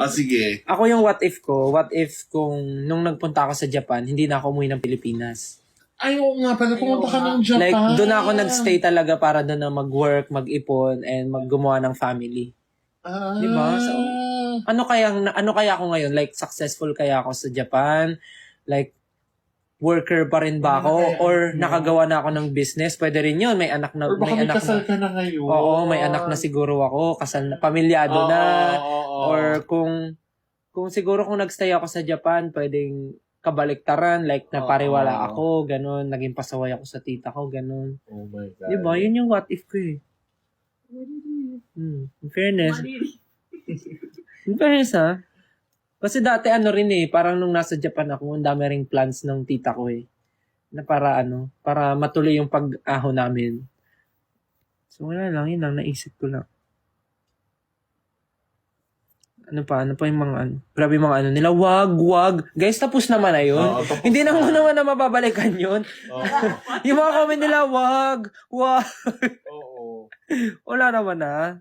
Ah, sige. Ako yung what if ko, what if kung nung nagpunta ako sa Japan, hindi na ako umuwi ng Pilipinas. Ay, oo nga pala. Pumunta ka ng Japan. Like, doon ako nagstay talaga para doon na mag-work, mag-ipon, and maggumawa ng family. Ah. Di ba? So, Ano kaya, ano kaya ako ngayon? Like, successful kaya ako sa Japan? Like, worker pa rin ba ako? Kaya- Or nakagawa na ako ng business? Pwede rin yun. May anak na, Or baka may may anak kasal na. ka na ngayon. Oo, may anak na siguro ako. Kasal na, pamilyado Oo, na. oo, oo. Or kung kung siguro kung nagstay ako sa Japan, pwedeng kabaliktaran, like napariwala ako, ganun, naging pasaway ako sa tita ko, ganun. Oh my God. Di ba? Yun yung what if ko eh. Hmm. In fairness. In fairness ha. Kasi dati ano rin eh, parang nung nasa Japan ako, ang dami ring plans ng tita ko eh. Na para ano, para matuloy yung pag-aho namin. So wala lang, yun lang, naisip ko lang. Ano pa? Ano pa yung mga ano? Grabe yung mga ano nila. Wag, wag. Guys, tapos naman na yun. Oo, tapos Hindi na na. mo naman na mababalikan yun. Oo. yung mga comment nila, wag, wag. Oo. Wala naman na.